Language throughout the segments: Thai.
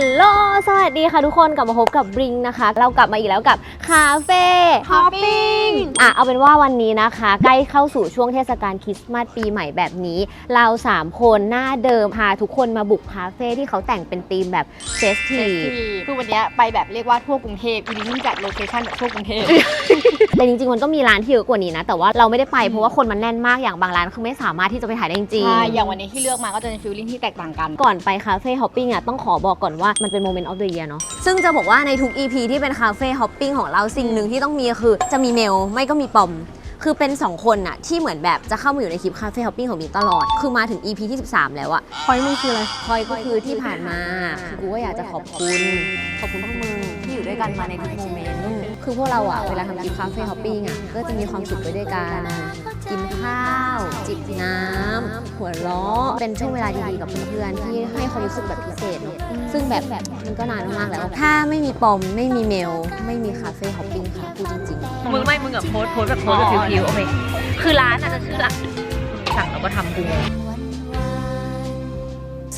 Hello. วัสดีค่ะทุกคนกลับมาพบกับบริงนะคะ เรากลับมาอีกแล้วกับคาเฟ่ฮอปปิ้งอะเอาเป็นว่าวันนี้นะคะ ใกล้เข้าสู่ช่วงเทศกาลคริสต์มาสปีใหม่แบบนี้ เรา 3 คนหน้าเดิมพาทุกคนมาบุกคาเฟ่ที่เขาแต่งเป็นธีมแบบเฟสทีฟคือวันเนี้ยไปแบบเรียกว่าทั่วกรุงเทพอีนี้จัดโลเคชั่นแบบทั่วกรุงเทพแต่จริงๆมันต้องมีร้านที่เยอะกว่านี้นะ แต่ว่าเราไม่ได้ไปเพราะว่าคนมันแน่นมากอย่างบางร้านคือไม่สามารถที่จะไปถ่ายได้จริงใช่อย่างวันนี้ที่เลือกมาก็จะเป็นฟิลลิ่งที่แตกต่างกันก่อนไปคาเฟ่ฮอปปิ้งอะต้องขอบอกก่อนว่ามันเป็นโมเมนต์ออฟเดอะเยียเนาะซึ่งจะบอกว่าในทุก EP ที่เป็นคาเฟ่ฮอปปิ้งของเราสิ่งหนึ่งที่ต้องมีคือจะมีเมลไม่ก็มีปอม คือเป็น 2 คนน่ะที่เหมือนแบบจะเข้ามาอยู่ในคลิปคาเฟ่ฮอปปิ้งของมีตลอด คือมาถึง EP ที่13 แล้วอะพอยมึงคืออะไรคอยก็คือที่ผ่านมาคือกูก็อยากจะขอบคุณ ขอบคุณพวกมึงที่อยู่ด้วยกันมาในทุกโมเมนต์คือพวกเราอะเวลาทำคลิปคาเฟ่ฮอปปิ้งอะก็จะมีความสุขไปด้วยกัน กินข้าว จิบน้ำหัวเราะเป็นช่วงเวลาดีๆกับเพื่อนๆที่ให้ความรู้สึกแบบพิเศษเนอะซึ่งแบบแบบมันก็นานมากๆแล้ว ถ้าไม่มีปอมไม่มีเมล ไม่มีคาเฟ่ฮอปปิ้งค่ะพูดจริงๆ มึงไม่ มึงแบบโพสต์โพสต์แบบโพสต์แบบผิวๆโอเค คือร้านอาจจะชื่อร้านสั่งแล้วก็ทำกูงง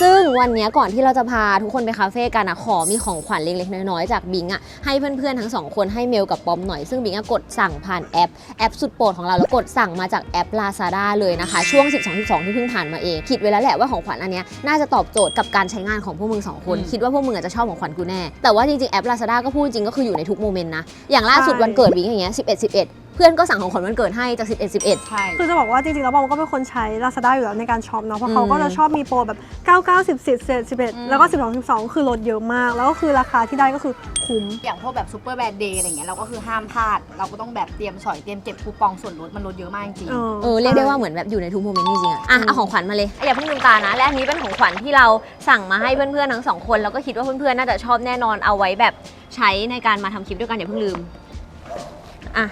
ซึ่งวันเนี้ยก่อนที่เราจะพาทุกคนไปคาเฟ่กันอะขอมีของขวัญเล็กๆ น้อยๆ จากบิงอะให้เพื่อนๆ ทั้งสองคนให้เมลกับปอมหน่อย ซึ่งบิงอะกดสั่งผ่านแอป แอปสุดโปรดของเรา แล้วกดสั่งมาจากแอป Lazada เลยนะคะ ช่วง 12 12 ที่เพิ่งผ่านมาเอง คิดไว้แล้วแหละว่าของขวัญอันเนี้ยน่าจะตอบโจทย์กับการใช้งานของพวกมึงสองคน คิดว่าพวกมึงอาจจะชอบของขวัญกูแน่แต่ว่าจริงๆแอป Lazada ก็พูดจริงก็คืออยู่ในทุกโมเมนต์นะอย่างล่าสุดใช่วันเกิดบิงอย่างเงี้ย11 11 เพื่อนก็สั่งของขวัญวันเกิดให้จาก 11 11 ใช่ คือจะบอกว่าจริงๆแล้วบอมก็เป็นคนใช้ Lazada อยู่แล้วในการช็อปเนาะเพราะเขาอืมก็จะชอบมีโปรแบบ 99 10 10 11 แล้วก็ 12 12 คือลดเยอะมาก แล้วก็คือราคาที่ได้ก็คือคุ้ม อย่างพวกแบบซูเปอร์แบรนด์เดย์อะไรเงี้ยเราก็คือห้ามพลาด เราก็ต้องแบบเตรียมสอยเตรียมเก็บคูปองส่วนลดมันลดเยอะมากจริงเออเออเรียกได้ว่าเหมือนแบบอยู่ในทุกโมเมนต์จริงๆอะอะเอาของขวัญมาเลยอย่าเพิ่งลืมตานะ และอันนี้เป็นของขวัญที่เราสั่งมาให้เพื่อนๆทั้งสองคนแล้วก็คิดว่าเพื่อนๆน่าจะชอบแน่นอนเอาไว้แบบใช้ในการมาทำคลิปด้วยกันอย่าเพิ่งลืมอะ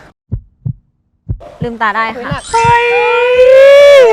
ลืมตาได้ค่ะ เฮ้ย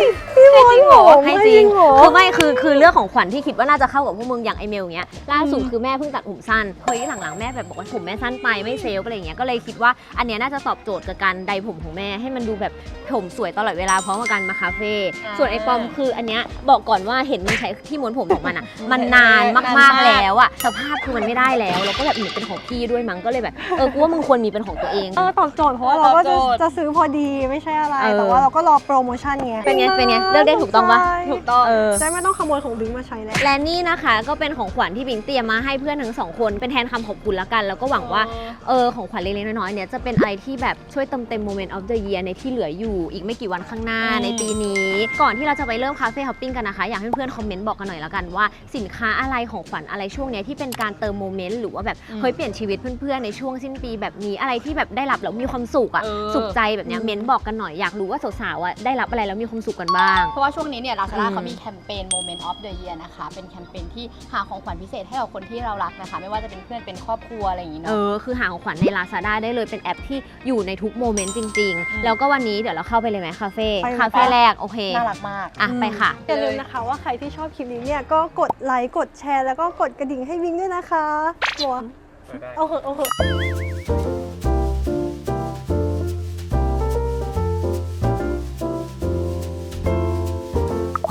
ให้จริงเหรอให้จริงเหรอคือไม่คือคือเรื่องของขวัญที่คิดว่าน่าจะเข้ากับพวกมึงอย่างไอเมลเงี้ยล่าสุดคือแม่เพิ่งตัดผมสั้นเฮ้ยหลังๆแม่แบบบอกว่าผมแม่สั้นไปไม่เซลฟ์อะไรเงี้ยก็เลยคิดว่าอันเนี้ยน่าจะตอบโจทย์กับการไดผมของแม่ให้มันดูแบบผมสวยตลอดเวลาพร้อมกับการมาคาเฟ่ส่วนไอปอมคืออันเนี้ยบอกก่อนว่าเห็นมันใช้ที่ม้วนผมของมันอะมันนานมากๆแล้วอะสภาพคือมันไม่ได้แล้วแล้วก็แบบเหมือนเป็นของพี่ด้วยมั้งก็เลยแบบเออกูว่ามึงควรมีเป็นของตัวเองเออตอบโจทย์เพราะว่าเราก็ตจะอบโจทย์จะซื้อพอดีไม่ใช่อะไรเออแต่ว่าเราก็รอโปรโมชั่นไงเป็นไงเป็นไงเลือกได้ถูกต้องปะถูกต้องเออได้ไม่ต้องขโมยของดึงมาใช้แล้ว และนี่นะคะก็เป็นของขวัญที่บิงเตรียมมาให้เพื่อนทั้งสองคนเป็นแทนคำขอบคุณแล้วกัน แล้วก็หวังว่าเออของขวัญเล็กๆน้อยๆเนี่ยจะเป็นอะไรที่แบบช่วยเติมเต็มโมเมนต์ออฟเดอะเยียในที่เหลืออยู่อีกไม่กี่วันข้างหน้าอืม ในปีนี้ ก่อนที่เราจะไปเริ่มคาเฟ่ฮอปปิ้งกันนะคะ อยากให้เพื่อนๆคอมเมนต์บอกกันหน่อยแล้วกันว่า สินค้าอะไรของขวัญอะไรช่วงเนี้ยที่เป็นการเติมโมเมนต์หรือว่าแบบเฮ้ยเปลี่ยนชีวิตเพื่อนๆในช่วงสิ้นปีแบบนี้อะไรที่แบบได้รับแล้วมีความสุขอะเออ สุขใจแบบเนี้ยเม้นต์บอกกันหน่อยอยากรู้ว่าสาวๆอะได้รับอะไรแล้วมีความสุขกันบ้างเพราะว่าช่วงนี้เนี่ยลาซาด้าอืมเขามีแคมเปญ Moment of the Year นะคะ เป็นแคมเปญที่หาของขวัญพิเศษให้กับคนที่เรารักนะคะ ไม่ว่าจะเป็นเพื่อนเป็นครอบครัวอะไรอย่างนี้เอเนาะ อ คือหาของขวัญใน Lazada ได้เลยเป็นแอปที่อยู่ในทุกโมเมนต์จริงอืมๆแล้วก็วันนี้เดี๋ยวเราเข้าไปเลยไหมคาเฟ่ไปเลยคาเฟ่แรก โอเค น่ารักมาก อะ ไปค่ะ อย่าลืมนะคะว่าใครที่ชอบคลิปนี้เนี่ยก็กดไลค์กดแชร์แล้วก็กดกระดิ่งให้วิงด้วยนะคะหัวเอาเหอะเอาเหอะ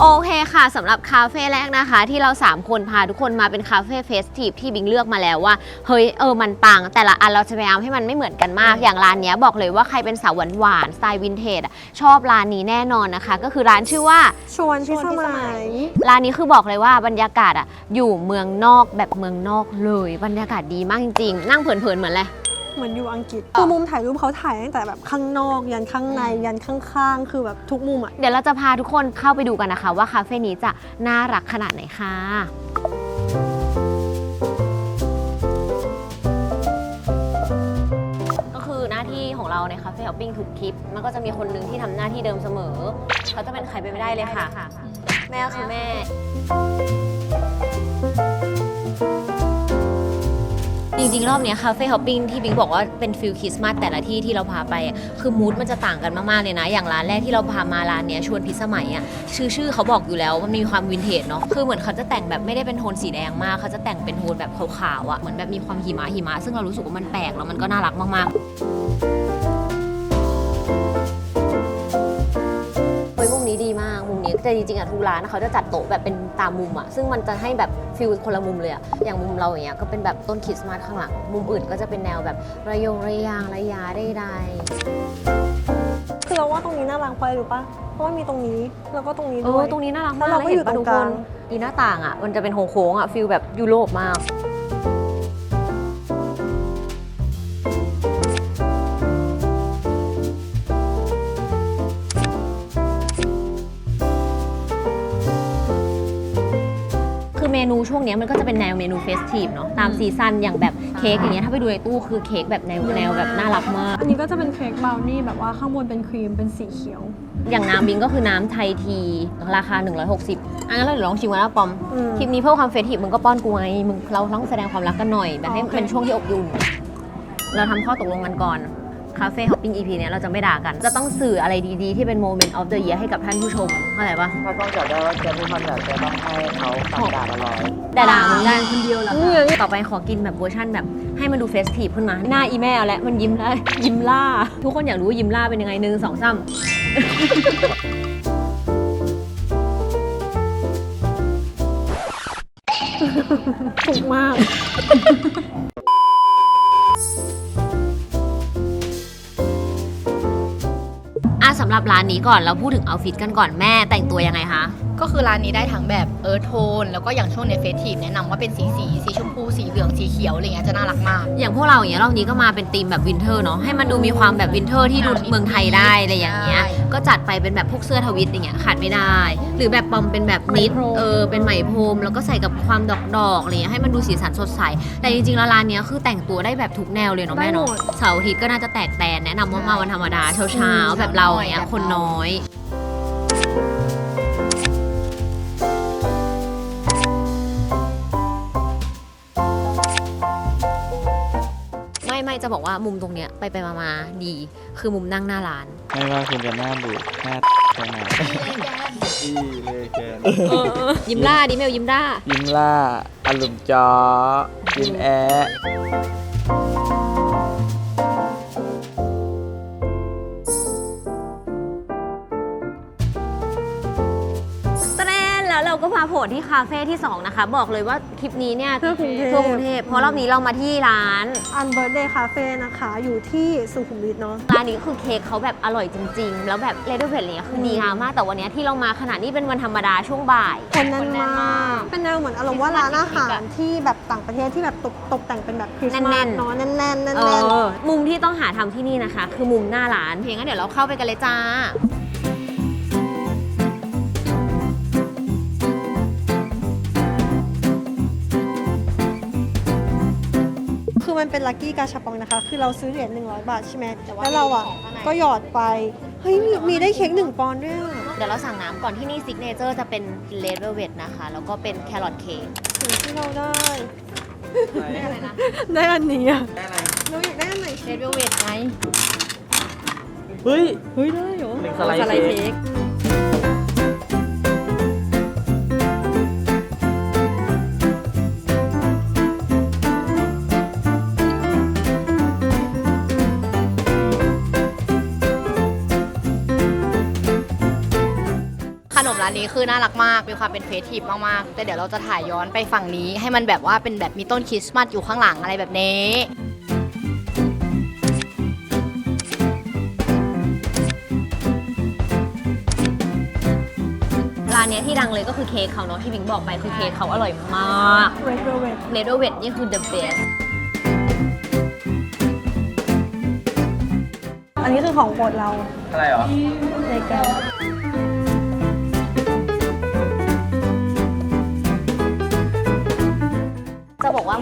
โอเคค่ะสำหรับคาเฟ่แรกนะคะ ที่เรา 3 คนพาทุกคนมาเป็นคาเฟ่เฟสทีฟที่บิงเลือกมาแล้วว่าเฮ้ยเออมันปัง แต่ละอันเราจะพยายามให้มันไม่เหมือนกันมาก อย่างร้านเนี้ยบอกเลยว่าใครเป็นสาวหวานๆสไตล์วินเทจอะชอบร้านนี้แน่นอนนะคะ ก็คือร้านชื่อว่า ชวนพิสมัย ร้านนี้คือบอกเลยว่าบรรยากาศอะอยู่เมืองนอกแบบเมืองนอกเลย บรรยากาศดีมากจริงๆ นั่งเผินๆเหมือนอะไร เหมือนอยู่อังกฤษคือมุมถ่ายรูปเขาถ่ายตั้งแต่แบบข้างนอก ยันข้างในยันข้างๆ คือแบบทุกมุมอะเดี๋ยวเราจะพาทุกคนเข้าไปดูกันนะคะ ว่าคาเฟ่นี้จะน่ารักขนาดไหนค่ะ ก็คือหน้าที่ของเราในคาเฟ่ฮอปปิ้งทุกทริป มันก็จะมีคนหนึ่งที่ทำหน้าที่เดิมเสมอ เขาจะเป็นใครไปไม่ได้เลยค่ะ แม่ก็คือแม่ จริงๆ รอบเนี้คาเฟ่ฮอปปิ้งที่บิงบอกว่าเป็นฟิลคริสต์มาสแต่ละที่ที่เราพาไปอะคือมูดมันจะต่างกันมากๆเลยนะ อย่างร้านแรกที่เราพามาร้านเนี้ยชวนพิสมัยอะชื่อชื่อเขาบอกอยู่แล้วมันมีความวินเทจเนาะคือเหมือนเขาจะแต่งแบบไม่ได้เป็นโทนสีแดงมากเขาจะแต่งเป็นโทนแบบขาวๆอะเหมือนแบบมีความหิมะหิมะซึ่งเรารู้สึกว่ามันแปลกแล้วมันก็น่ารักมากๆ แต่จริงๆอะทุกร้านเขาจะจัดโต๊ะแบบเป็นตามมุมอะซึ่งมันจะให้แบบฟิลคนละมุมเลยอะอย่างมุมเราอย่างเงี้ยก็เป็นแบบต้นคริสต์มาสข้างหลัง มุมอื่นก็จะเป็นแนวแบบระยงระยางระยาได้ใดคือเราว่าตรงนี้น่ารักไปหรือปะเพราะว่ามีตรงนี้แล้วก็ตรงนี้เอด้วอย ตรงนี้น่ารักแล้มากวเราก็อยู่ห็นปะตรงทุกลาง อีหน้าต่างอะมันจะเป็นโค้งๆอะฟิลแบบยุโรปมาก ช่วงเนี้ยมันก็จะเป็นแนวเมนูเฟสทีฟเนาะตามซีซันอย่างแบบเค้กอย่างเงี้ยถ้าไปดูในตู้คือเค้กแบบแนวแนวแบบน่ารักมาก อันนี้ก็จะเป็นเค้กบราวนี่แบบว่าข้างบนเป็นครีมเป็นสีเขียว อย่างน้ำบิงก็คือน้ำไทยที ราคา 160 อันนั้นเราเดี๋ยวลองชิมกันนะปอมอืม คลิปนี้เพื่อความเฟสทีฟมึงก็ป้อนกูไงมึงเราต้องแสดงความรักกันหน่อยแบบให้โอเคเป็นช่วงที่อบอุ่นเราทำข้อตกลงกันก่อน คาเฟ่ฮอปปิ้ง EP เนี้ยเราจะไม่ด่ากัน จะต้องสื่ออะไรดีๆ ที่เป็นโมเมนต์ออฟเดอะเยียให้กับท่านผู้ชมเข้าใจปะถ้าต้องจับได้ว่าจะมีความอยากจะต้องให้เขาสั่งด่าตลอดด่าด่ามึงได้คนเดียวละต่อไปขอกินแบบเวอร์ชั่นแบบให้มันดูเฟสทีฟขึ้นมาหน้าอีแม่เอาและมันยิ้มได้ยิ้มล่า ทุกคนอยากรู้ว่ายิ้มล่าเป็นยังไงหนึ่งสองสามถูกมาก รับร้านนี้ก่อนแล้วพูดถึงเอาฟิตกันก่อนแม่แต่งตัวยังไงคะ ก็คือร้านนี้ได้ทั้งแบบเอิร์ธโทนแล้วก็อย่างช่วงในเฟสทีฟแนะนำว่าเป็นสีสีสีชมพูสีเหลืองสีเขียวอะไรเงี้ยจะน่ารักมาก อย่างพวกเราอย่างเงี้ยรอบนี้ก็มาเป็นธีมแบบวินเทอร์เนาะให้มันดูมีความแบบวินเทอร์ที่ดูเมืองไทยได้อะไรอย่างเงี้ยใช่ก็จัดไปเป็นแบบพวกเสื้อทวิตอย่างเงี้ยขาดไม่ได้ หรือแบบปอมเป็นแบบนิดไหมพรมเออเป็นไหมพรมแล้วก็ใส่กับความดอกดอกๆอะไรเงี้ยให้มันดูสีสันสดใสแต่จริงๆแล้วร้านเนี้ยคือแต่งตัวได้แบบทุกแนวเลยเนาะแม่เนาะเสาร์อาทิตย์ก็น่าจะแตกแตนแนะนำว่ามาวันธรรมดาเช้าๆแบบเราอย่างเงี้ยคนน้อย จะบอกว่ามุมตรงเนี้ยไปไปมามาดี คือมุมนั่งหน้าร้าน ไม่ว่าคุณจะหน้าบูดหน้าแค่ไหนอีเลยแกนยิ้มล่าดิเมลยิ้มล่ายิ้มล่าอารมณ์จอยิ้มแอะ เราก็มาโผล่ที่คาเฟ่ที่ 2 นะคะ บอกเลยว่าคลิปนี้เนี่ยทั่วกรุงเทพ ทั่วกรุงเทพเพราะรอบนี้เรามาที่ร้าน อันเบิร์ดเดย์คาเฟ่นะคะ อยู่ที่สุขุมวิทเนาะ ร้านนี้คือเค้กเขาแบบอร่อยจริง ๆ แล้วแบบเลดเดอร์เวทเนี่ยคือดีงามมาก แต่วันเนี้ยที่เรามาขนาดนี้เป็นวันธรรมดาช่วงบ่ายคนแน่นคนแน่นมามากกเป็นแนวเหมือนอารมณ์ว่าร้านอาหารที่แบบต่างประเทศที่แบบตกตกแต่งเป็นแบบคริสต์มาแน่สนๆเนาะแน่นๆแน่นๆแน่นเออมุมที่ต้องหาทำที่นี่นะคะ คือมุมหน้าร้าน เพียงงั้นเดี๋ยวเราเข้าไปกันเลยจ้า คือมันเป็นลัคกี้กาชาปองนะคะ คือเราซื้อเหรียญ100 บาทใช่ไหมแต่ว่าแล้วเราอะมีของข้างในก็หยอดไป เฮ้ยมีมีได้เค้กหนึ่งปอนด์ด้วยอะเดี๋ยวเราสั่งน้ำก่อนที่นี่ซิกเนเจอร์จะเป็นเลดเวลเวทนะคะ แล้วก็เป็นแครอทเค้กสิ่งที่เราได้อะไรนะได้อันนี้อะเราอยากได้อันไหนเรดเวลเวทไงเฮ้ย เฮ้ยได้เหรอหนึ่งสไลด์เค้ก นมร้านนี้คือน่ารักมากมีความเป็นเฟสทีฟมากๆ แต่เดี๋ยวเราจะถ่ายย้อนไปฝั่งนี้ ให้มันแบบว่าเป็นแบบมีต้นคริสต์มาสอยู่ข้างหลังอะไรแบบนี้ร้านเนี้ยที่ดังเลยก็คือเค้กเขาเนาะที่บิงบอกไปคือเค้กเขาอร่อยมากเรดเวลเวทเลดเวลเวทนี่คือ the best อันนี้คือของโปรดเราอะไรเหรอ ในแก้ว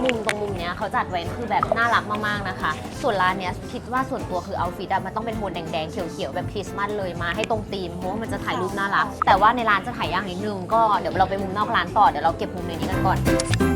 มุมตรงมุมเนี้ยเขาจัดไว้คือแบบน่ารักมากๆนะคะ ส่วนร้านเนี้ยคิดว่าส่วนตัวคือเอาฟิตอะมันต้องเป็นโทนแดงๆเขียวๆแบบคริสต์มาสเลยมาให้ตรงธีมเพราะว่ามันจะถ่ายรูปน่ารัก แต่ว่าในร้านจะถ่ายยากนิดนึงก็เดี๋ยวเราไปมุมนอกร้านต่อเดี๋ยวเราเก็บมุมในนี้กันก่อน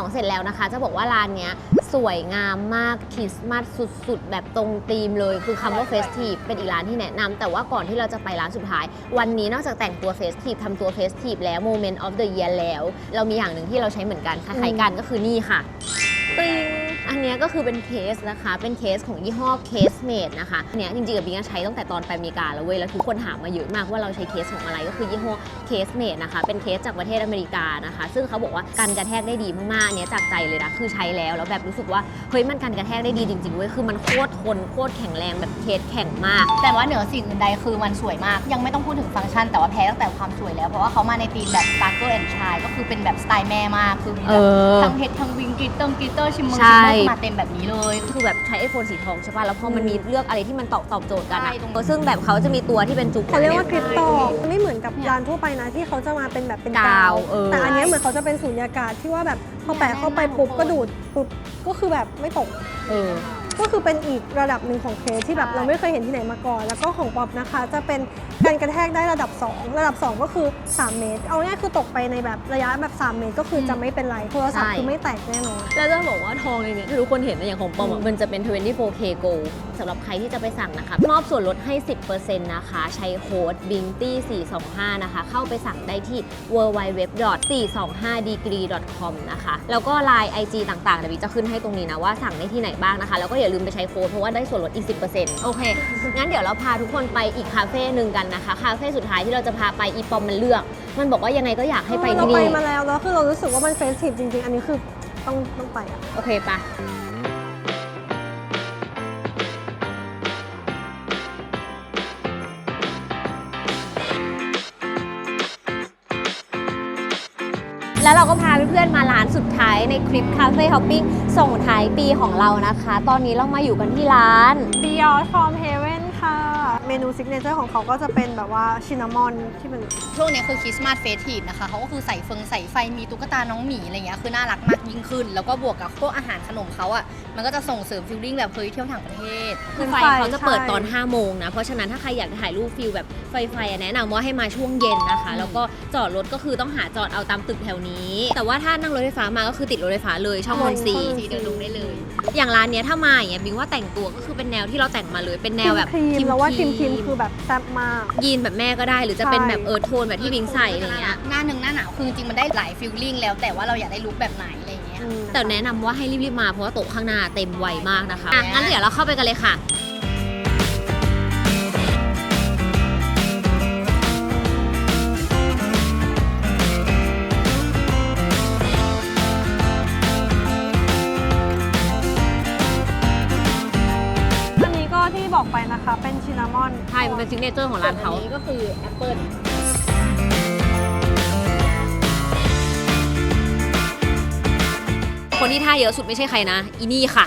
2 เสร็จแล้วนะคะ จะบอกว่าร้านเนี้ยสวยงามมากคริสต์มาสสุด ๆ แบบตรงธีมเลย คือคำว่าเฟสทีฟเป็นอีกร้านที่แนะนำแต่ว่าก่อนที่เราจะไปร้านสุดท้าย วันนี้นอกจากแต่งตัวเฟสทีฟทำตัวเฟสทีฟแล้วโมเมนต์ออฟเดอะเยียแล้ว เรามีอย่างหนึ่งที่เราใช้เหมือนกันคล้ายๆกันก็คือนี่ค่ะปริงอันเนี้ย ก็คือเป็นเคสนะคะ เป็นเคสของยี่ห้อเคสเมดนะคะอันเนี้ยจริงๆกับบิงก็ใช้ตั้งแต่ตอนไปอเมริกาแล้วเว้ยแล้วทุกคนถามมาเยอะมากว่าเราใช้เคสของอะไรก็คือยี่ห้อเคสเมดนะคะ เป็นเคสจากประเทศอเมริกานะคะ ซึ่งเขาบอกว่ากันกระแทกได้ดีมากๆอันเนี้ยจากใจเลยนะคือใช้แล้วแล้วแบบรู้สึกว่าเฮ้ยมันกันกระแทกได้ดีจริงๆเว้ยคือมันโคตรทนโคตรแข็งแรงแบบเคสแข็งมาก แต่ว่าเหนือสิ่งอื่นใดคือมันสวยมาก ยังไม่ต้องพูดถึงฟังก์ชัน แต่ว่าแพ้ตั้งแต่ความสวยแล้วเพราะว่าเขามาในธีมแบบ Sparkle and Shine ก็คือเป็นแบบสไตล์แม่มากคือมีเอแบบอทั้งเพชรทั้งวิงกริตเตอร์กริตเตอร์ชิมเมอร์ใช่ชิมเมอร์มาเต็มแบบนี้เลย คือแบบใช้ไอโฟนสีทองใช่ป่ะ แล้วพอมันมีเลือกอะไรที่มันตอบตอบโจทย์กันอะใช่ตรงเออซึ่งแบบเขาจะมีตัวที่เป็นจุก เขาเรียกว่านี่คริสตัลไม่เหมือนกับร้านทั่วไปนะ ที่เขาจะมาเป็นแบบเป็นกากาววเออ แต่อันเนี้ยเหมือนเขาจะเป็นสูญญากาศที่ว่าแบบพอแปะเข้าไปปุ๊บก็ดูดปุ๊บก็คือแบบไม่ตก เออ ก็คือเป็นอีกระดับหนึ่งของเคสที่แบบเราไม่เคยเห็นที่ไหนมาก่อน แล้วก็ของป๊อปนะคะ จะเป็นการกระแทกได้ระดับ 2 ระดับ 2 ก็คือ 3 เมตร เอาง่ายๆคือตกไปในแบบระยะแบบ 3 เมตรก็คือจะไม่เป็นไรโทรศัพท์ใช่คือไม่แตกแน่นอนแล้วจะบอกว่าทองในเนี้ยถ้าทุกคนเห็นนะอย่างของปอมอะมันจะเป็น 24K Gold สำหรับใครที่จะไปสั่งนะคะ มอบส่วนลดให้ 10%นะคะ ใช้โค้ด binty 425 นะคะ เข้าไปสั่งได้ที่ www.425degree.com นะคะ แล้วก็ Line IG ต่างๆเดี๋ยววิจะขึ้นให้ตรงนี้นะว่าสั่งได้ที่ไหนบ้างนะคะ แล้วก็อย่าลืมไปใช้โค้ดเพราะว่าได้ส่วนลดอีก 10%โอเค งั้นเดี๋ยวเราพาทุกคนไปอีกคาเฟ่หนึ่งกันนะคะ คาเฟ่สุดท้ายที่เราจะพาไปอีปอมมันเลือก มันบอกว่ายังไงก็อยากให้ไปเราที่ไปนี่ มาแล้วแล้วคือเรารู้สึกว่ามันเฟสทีฟจริงๆ อันนี้คือต้องต้องไปอะ โอเคปะ แล้วเราก็พาเพื่อนๆมาร้านสุดท้ายในคลิปคาเฟ่ฮอปปิ้งส่งท้ายปีของเรานะคะ ตอนนี้เรามาอยู่กันที่ร้าน Beyond from Heaven เมนูซิกเนเจอร์ของเขาก็จะเป็นแบบว่าชินนามอนที่เป็นช่วงนี้คือคริสต์มาสเฟสทีฟนะคะเขาก็คือใส่เฟิงใส่ไฟมีตุ๊กตาน้องหมีอะไรเงี้ยคือน่ารักมากยิ่งขึ้น แล้วก็บวกกับพวกอาหารขนมเขาอะมันก็จะส่งเสริมฟิลลิ่งแบบเฮ้ยเที่ยวต่างประเทศคือไฟเขาจะเปิดตอน 5 โมงนะ เพราะฉะนั้นถ้าใครอยากถ่ายรูปฟิลแบบไฟๆอะแนะนำว่าให้มาช่วงเย็นนะคะ แล้วก็จอดรถก็คือต้องหาจอดเอาตามตึกแถวนี้ แต่ว่าถ้านั่งรถไฟฟ้ามาก็คือติดรถไฟฟ้าเลยช่องมนทรีสีเดินลงได้เลย อย่างร้านเนี้ยถ้ามาอย่างเงี้ยบิงว่าแต่งตัวก็คือเป็นแนวที่เราแต่งมาเลยเป็นแนวแบบครีมๆแล้วว่าครีมครีมๆคือแบบแซ่บมาก ยีนแบบแม่ก็ได้หรือจะเป็นใช่แบบเออโทนแบบที่บิงใส่อะไรเงี้ยหน้าหนึ่งหน้าหนาวคือจริงๆมันได้หลายฟิลลิ่งแล้วแต่ว่าเราอยากได้ลุคแบบไหนอะไรเงี้ยอืมแต่แนะนำว่าให้รีบๆมาเพราะว่าโต๊ะข้างหน้าเต็มไวมากนะคะอะเนี่ยงั้นเดี๋ยวเราเข้าไปกันเลยค่ะ บอกไปนะคะ เป็นชินนามอนใช่มันเป็นซิกเนเจอร์ของร้านเขาอันนี้ก็คือแอปเปิลคนที่ท่าเยอะสุดไม่ใช่ใครนะ อีนี่ค่ะ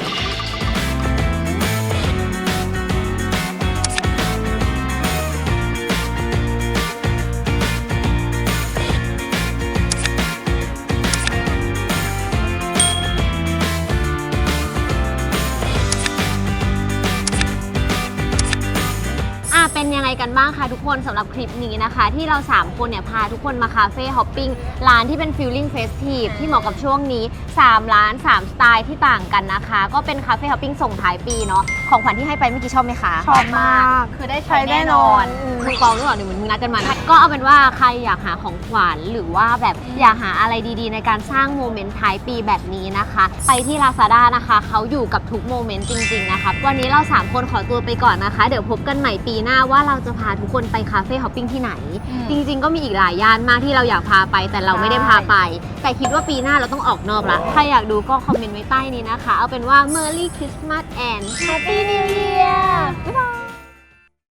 กันบ้างคะทุกคนสำหรับคลิปนี้นะคะ ที่เรา 3 คนเนี่ยพาทุกคนมาคาเฟ่ฮอปปิ้งร้านที่เป็นฟิลลิ่งเฟสทีฟที่เหมาะกับช่วงนี้ 3 ร้าน 3 สไตล์ที่ต่างกันนะคะ ก็เป็นคาเฟ่ฮอปปิ้งส่งท้ายปีเนาะ ของขวัญที่ให้ไปเมื่อกี้ชอบไหมคะชอบมาก คือได้ใช้ใช้แน่แน่นนออนนอืมมึงปองหรือเปล่าหรือมึงนัดกันมานะก็เอาเป็นว่าใครอยากหาของขวัญหรือว่าแบบอยากหาอะไรดีๆ ในการสร้างโมเมนต์ท้ายปีแบบนี้นะคะ ไปที่ Lazada นะคะเขาอยู่กับทุกโมเมนต์จริงๆนะคะวันนี้เรา 3 คนขอตัวไปก่อนนะคะ เดี๋ยวพบกันใหม่ปีหน้าว่าเราจะพาทุกคนไปคาเฟ่ฮอปปิ้งที่ไหน จริง ๆ ก็มีอีกหลายย่านมากที่เราอยากพาไปแต่เราไม่ได้พาไป แต่คิดว่าปีหน้าเราต้องออกนอกละใครอยากดูก็คอมเมนต์ไว้ใต้นี้นะคะ เอาเป็นว่า Merry Christmas and Happy New Year บ๊ายบาย